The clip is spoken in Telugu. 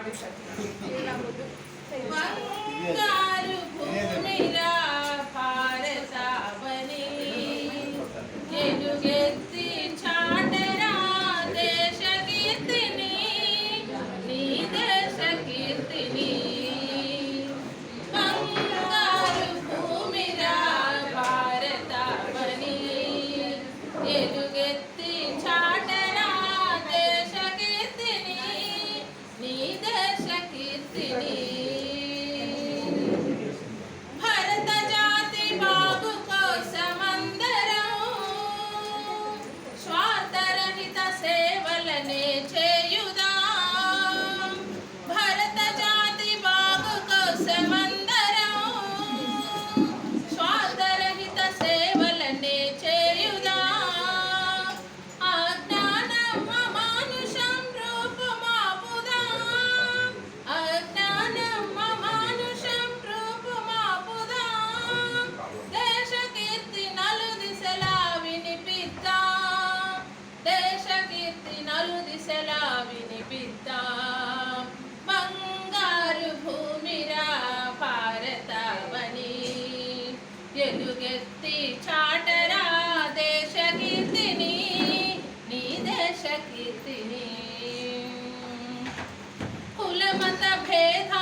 ఆడిస్తారు ఎదుగెత్తి చాటరా దేశ కీర్తిని నీ దేశ కీర్తిని కులమత భేద